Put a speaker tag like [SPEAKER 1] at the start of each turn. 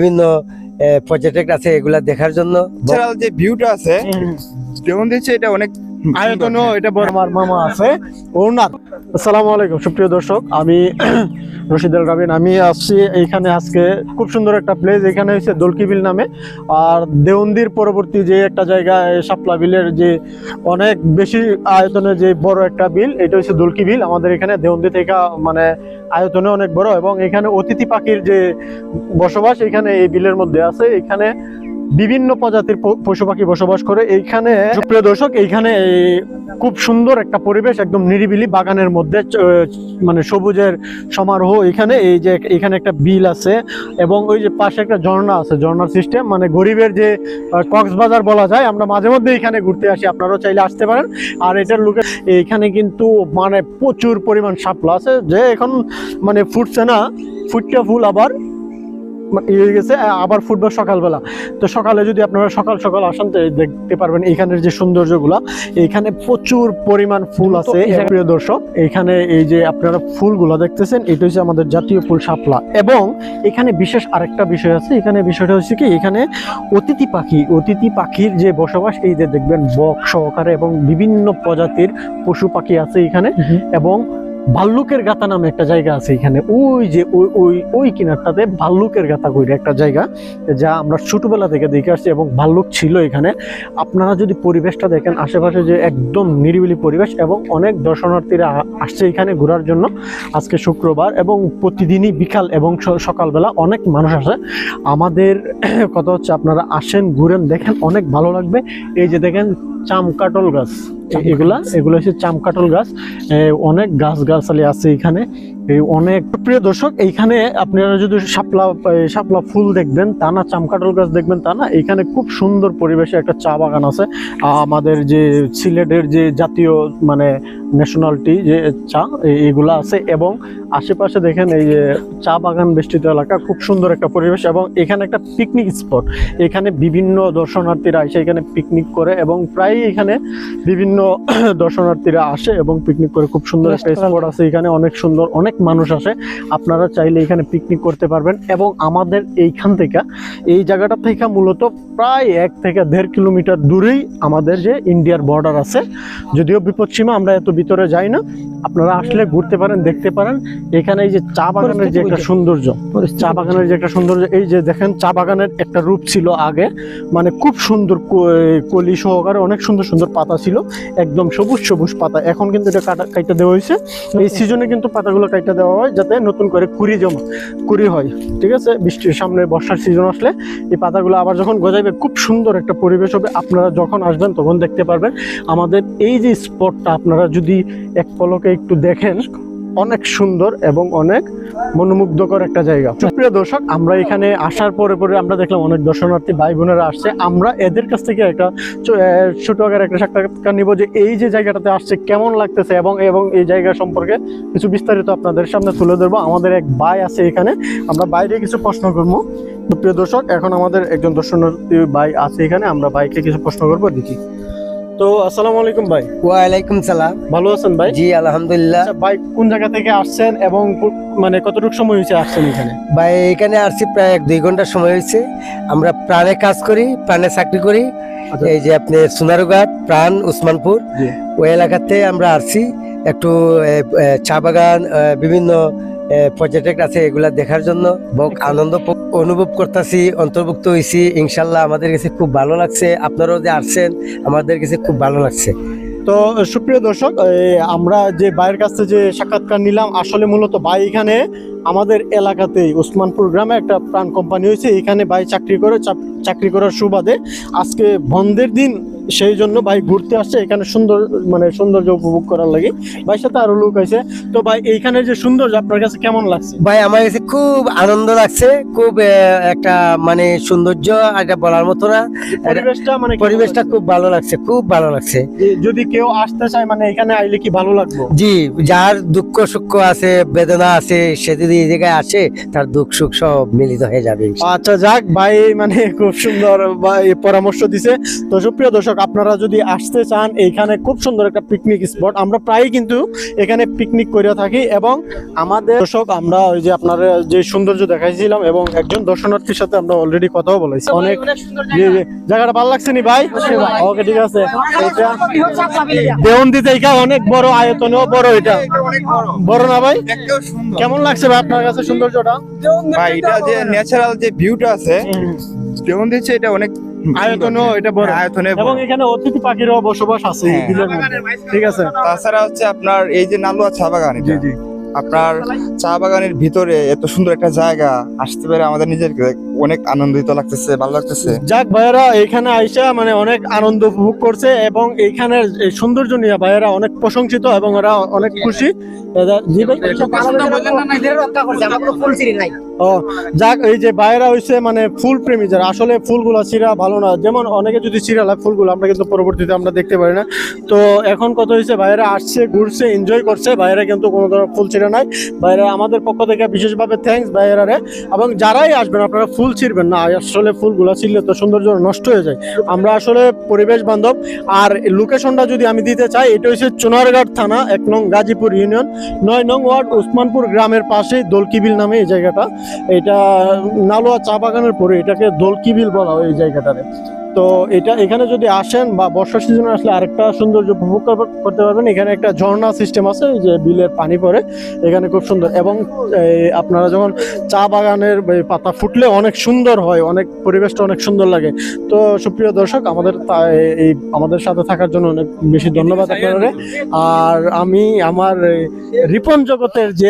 [SPEAKER 1] বিভিন্ন পর্যটক আছে এগুলা দেখার জন্য।
[SPEAKER 2] যে ভিউটা আছে যেমন দিচ্ছে এটা অনেক
[SPEAKER 3] আয়তনও এটা বড় আমার মামা আছে ওনার। আসসালামু আলাইকুম সুপ্রিয় দর্শক আমি রশিদ আল রাবিন। আমি আসছি এইখানে আজকে খুব সুন্দর একটা প্লেস এখানে হচ্ছে দলকি বিল নামে। আর দেওন্দির পরবর্তী যে একটা জায়গা শাপলা বিলের যে অনেক বেশি আয়তনে যে বড় একটা বিল এটা হচ্ছে দলকি বিল আমাদের এখানে দেওন্দি থেকে মানে আয়তনে অনেক বড় এবং এখানে অতিথি পাখির যে বসবাস এখানে এই বিলের মধ্যে আছে। এখানে বিভিন্ন প্রজাতির পশু পাখি বসবাস করে। এইখানে সুপ্রিয় দর্শক, এইখানে এই খুব সুন্দর একটা পরিবেশ, একদম নিরিবিলি বাগানের মধ্যে মানে সবুজের সমারোহ। এখানে এই যে এখানে একটা বিল আছে এবং ওই যে পাশে একটা ঝর্ণা আছে, ঝর্ণার সিস্টেম মানে গরিবের যে কক্সবাজার বলা যায়, আমরা মাঝে মধ্যে এখানে ঘুরতে আসি। আপনারাও চাইলে আসতে পারেন। আর এটার লোকে এইখানে কিন্তু মানে প্রচুর পরিমাণ শাপলা আছে। যে এখন মানে ফুটছে না ফুটটা ফুল আবার। ইয়ে হয়ে গেছে আবার ফুটবে সকালবেলা। তো সকালে যদি আপনারা সকাল সকাল আসেন তো দেখতে পারবেন এখানের যে সৌন্দর্যগুলা। এখানে প্রচুর পরিমাণ ফুল আছে প্রিয় দর্শক। এখানে এই যে আপনারা ফুলগুলো দেখতেছেন এটা হচ্ছে আমাদের জাতীয় ফুল শাপলা। এবং এখানে বিশেষ আরেকটা বিষয় আছে এখানে বিষয়টা হচ্ছে কি এখানে অতিথি পাখি অতিথি পাখির যে বসবাস এই যে দেখবেন বক সহকারে এবং বিভিন্ন প্রজাতির পশু পাখি আছে এখানে। এবং ভাল্লুকের গাতা নামে একটা জায়গা আছে এখানে। ওই যে ওই ওই ওই কিনারটাতে ভাল্লুকের গাতা কইরে একটা জায়গা, যা আমরা ছোটোবেলা থেকে দেখে আসছি এবং ভাল্লুক ছিল এখানে। আপনারা যদি পরিবেশটা দেখেন, আশেপাশে যে একদম নিরিবিলি পরিবেশ এবং অনেক দর্শনার্থীরা আসছে এখানে ঘোরার জন্য আজকে শুক্রবার এবং প্রতিদিনই বিকাল এবং সকালবেলা অনেক মানুষ আসে। আমাদের কথা হচ্ছে আপনারা আসেন, ঘুরেন, দেখেন, অনেক ভালো লাগবে। এই যে দেখেন চামকাটল গাছ। এগুলা এগুলো হচ্ছে চামকাটল গাছ। অনেক গাছ গাছালি আছে এখানে। এই অনেক প্রিয় দর্শক এইখানে আপনারা যদি শাপলা সাপলা শাপলা ফুল দেখবেন তা না চামকাটল গাছ দেখবেন তা না এখানে খুব সুন্দর পরিবেশে একটা চা বাগান আছে। আমাদের যে সিলেটের যে জাতীয় মানে ন্যাশনালিটি যে চা এ- এগুলা আছে এবং আশেপাশে দেখেন এই যে চা বাগান বেষ্টিত এলাকা খুব সুন্দর একটা পরিবেশ এবং এখানে একটা পিকনিক স্পট এখানে বিভিন্ন দর্শনার্থীরা এসে এখানে পিকনিক করে এবং প্রায় এখানে বিভিন্ন দর্শনার্থীরা আসে এবং পিকনিক করে। খুব সুন্দর একটা স্পট আছে এখানে অনেক সুন্দর অনেক মানুষ আসে। আপনারা চাইলে এখানে পিকনিক করতে পারবেন এবং আমাদের এইখান থেকে এই জায়গাটা থেকে মূলত প্রায় এক থেকে দেড় কিলোমিটার দূরেই আমাদের যে ইন্ডিয়ার বর্ডার আছে। যদিও বিপদসীমা আমরা এত ভিতরে যাই না আপনারা আসলে ঘুরতে পারেন দেখতে পারেন। এখানে এই যে চা বাগানের যে একটা সৌন্দর্য চা বাগানের যে একটা সৌন্দর্য এই যে দেখেন চা বাগানের একটা রূপ ছিল আগে। মানে খুব সুন্দর কলি সহকারে অনেক সুন্দর সুন্দর পাতা ছিল একদম সবুজ সবুজ পাতা। এখন কিন্তু এটা কাটা কাইটা দেওয়া হয়েছে। এই সিজনে কিন্তু পাতাগুলো কাইটা দেওয়া হয় যাতে নতুন করে কুড়ি জমা কুড়ি হয়। ঠিক আছে? বৃষ্টির সামনে বর্ষার সিজন আসলে এই পাতাগুলো আবার যখন গজাবে খুব সুন্দর একটা পরিবেশ হবে। আপনারা যখন আসবেন তখন দেখতে পারবেন। আমাদের এই যে স্পটটা আপনারা যদি এক পলকে একটু দেখেন, অনেক সুন্দর এবং অনেক মনোমুগ্ধকর একটা জায়গা। প্রিয় দর্শক, আমরা এখানে আসার পরে পরে আমরা দেখলাম অনেক দর্শনার্থী ভাই বোনেরা আসছে। আমরা এদের কাছ থেকে একটা ছোট আকার একটা সাক্ষাৎকার নিব যে এই যে জায়গাটাতে আসছে কেমন লাগতেছে এবং এবং এই জায়গা সম্পর্কে কিছু বিস্তারিত আপনাদের সামনে তুলে ধরবো। আমাদের এক ভাই আছে এখানে। আমরা বাইরে কিছু প্রশ্ন করব। প্রিয় দর্শক, এখন আমাদের একজন দর্শনার্থী ভাই আছে এখানে। আমরা ভাইকে কিছু প্রশ্ন করব, দেখি। তো আসসালামু আলাইকুম ভাই।
[SPEAKER 1] ওয়ালাইকুম সালাম।
[SPEAKER 3] ভালো আছেন ভাই?
[SPEAKER 1] জি আলহামদুলিল্লাহ।
[SPEAKER 3] আচ্ছা, ভাই কোন জায়গা থেকে আসছেন এবং মানে কতটুকু সময় হয়েছে আসছেন এখানে?
[SPEAKER 1] ভাই এখানে আসছি প্রায় এক দুই ঘণ্টার সময় হয়েছে। আমরা প্রাণে কাজ করি প্রাণে চাকরি করি।
[SPEAKER 3] আচ্ছা।
[SPEAKER 1] এই যে আপনি সোনারুঘাট প্রাণ উসমানপুর ওই এলাকাতে আমরা আসছি। একটু চা বাগান বিভিন্ন পর্যটক আছে এগুলা দেখার জন্য বহুত আনন্দ অনুভব করতেছি অন্তর্ভুক্ত হয়েছি ইনশাল্লাহ আমাদের কাছে খুব ভালো লাগছে আপনারাও যে আসছেন আমাদের কাছে খুব ভালো লাগছে।
[SPEAKER 3] তো সুপ্রিয় দর্শক আমরা যে ভাইয়ের কাছ থেকে যে সাক্ষাৎকার নিলাম আসলে মূলত ভাই এখানে আমাদের এলাকাতেই ওসমানপুর গ্রামে একটা প্রাণ কোম্পানি হয়েছে এখানে ভাই চাকরি করে চাকরি করার সুবাদে আজকে বন্ধের দিন সেই জন্য ভাই ঘুরতে আসছে এখানে সুন্দর মানে সৌন্দর্য উপভোগ করার লাগে। ভাইয়ের সাথে আরও লোক আছে তো ভাই এইখানে যে সৌন্দর্য আপনার কাছে কেমন লাগছে?
[SPEAKER 1] ভাই আমার কাছে খুব আনন্দ লাগছে খুব একটা মানে সৌন্দর্য এটা বলার মতো না।
[SPEAKER 3] পরিবেশটা মানে
[SPEAKER 1] পরিবেশটা খুব ভালো লাগছে খুব ভালো লাগছে।
[SPEAKER 3] যদি কেউ আসতে চায় মানে এখানে আইলে কি ভালো লাগবে?
[SPEAKER 1] জি যার দুঃখ সুখ আছে বেদনা আছে সে যদি এই জায়গায় আসে তার দুঃখ সুখ সব মিলিত হয়ে যাবে।
[SPEAKER 3] আচ্ছা যাক ভাই মানে খুব সুন্দর এই পরামর্শ দিছে। তো সুপ্রিয় দর্শক আপনারা যদি আসতে চান এইখানে খুব সুন্দর একটা পিকনিক স্পট আমরা প্রায় কিন্তু এখানে পিকনিক করে থাকি এবং আমাদের দর্শক আমরা ওই যে আপনার যে সৌন্দর্য দেখাইছিলাম এবং একজন দর্শনার্থীর সাথে আমরা অলরেডি কথাও বলেছি। অনেক। জায়গাটা ভালো লাগছে নি ভাই? ওকে ঠিক আছে। এটা দেওয়ন্দি জায়গা অনেক বড় আয়তনেও বড় এটা।
[SPEAKER 2] বড়।
[SPEAKER 3] না ভাই? কেমন লাগছে ভাই আপনার কাছে সৌন্দর্যটা?
[SPEAKER 2] ভাই এটা যে ন্যাচারাল যে ভিউটা আছে দিচ্ছে এটা অনেক
[SPEAKER 3] আয়তনও এটা বড়।
[SPEAKER 2] আয়তনে
[SPEAKER 3] এবং এখানে অতিথি পাখিরও বসবাস আছে
[SPEAKER 2] হ্যাঁ।
[SPEAKER 3] ঠিক আছে?
[SPEAKER 2] তাছাড়া হচ্ছে আপনার এই যে নালুয়া চা বাগান জি আপনার চা বাগানের ভিতরে এত সুন্দর একটা জায়গা আসতে পারে আমাদের নিজেকে অনেক আনন্দিত লাগতেছে ভালো লাগতেছে।
[SPEAKER 3] যাক ভাইয়েরা এখানে আইসা মানে অনেক আনন্দ উপভোগ করছে এবং এইখানের এই সৌন্দর্য নিয়ে ভাইয়েরা অনেক প্রশংসিত এবং ওরা অনেক খুশি। ভাই ও যাক এই যে বাইরা হইছে মানে ফুল প্রেমী যারা আসলে ফুলগুলা চিরা ভালো না। যেমন অনেকে যদি চিরা লাগে ফুলগুলো আমরা কিন্তু পরবর্তীতে আমরা দেখতে পারি না। তো এখন কত হয়েছে বাইরে আসছে ঘুরছে এনজয় করছে বাইরে কিন্তু কোনো ধরনের ফুল ছিঁড়ে নাই। বাইরে আমাদের পক্ষ থেকে বিশেষভাবে থ্যাঙ্কস বাইরে এবং যারাই আসবেন আপনারা ফুল ছিঁড়বেন না আসলে ফুলগুলা ছিঁড়লে তো সৌন্দর্য নষ্ট হয়ে যায়। আমরা আসলে পরিবেশ বান্ধব, আর লোকেশনটা যদি আমি দিতে চাই, এটা হচ্ছে চুনারঘাট থানা, এক নং গাজীপুর ইউনিয়ন, নয় নং ওয়ার্ড উসমানপুর গ্রামের পাশে দোলকিবিল নামে এই জায়গাটা। এটা নালোয়া চা বাগানের পরে এটাকে দোলকিবিল বলা হয় এই জায়গাটারে তো এটা এখানে যদি আসেন বা বর্ষা সিজনে আসলে আরেকটা সৌন্দর্য উপভোগ করতে পারবেন। এখানে একটা ঝর্ণা সিস্টেম আছে যে বিলের পানি পড়ে, এখানে খুব সুন্দর। এবং আপনারা যখন চা বাগানের পাতা ফুটলে অনেক সুন্দর হয়, অনেক পরিবেশটা অনেক সুন্দর লাগে। তো সুপ্রিয় দর্শক, আমাদের এই আমাদের সাথে থাকার জন্য অনেক বেশি ধন্যবাদ আপনাদের আর আমি, আমার রিপন জগতের যে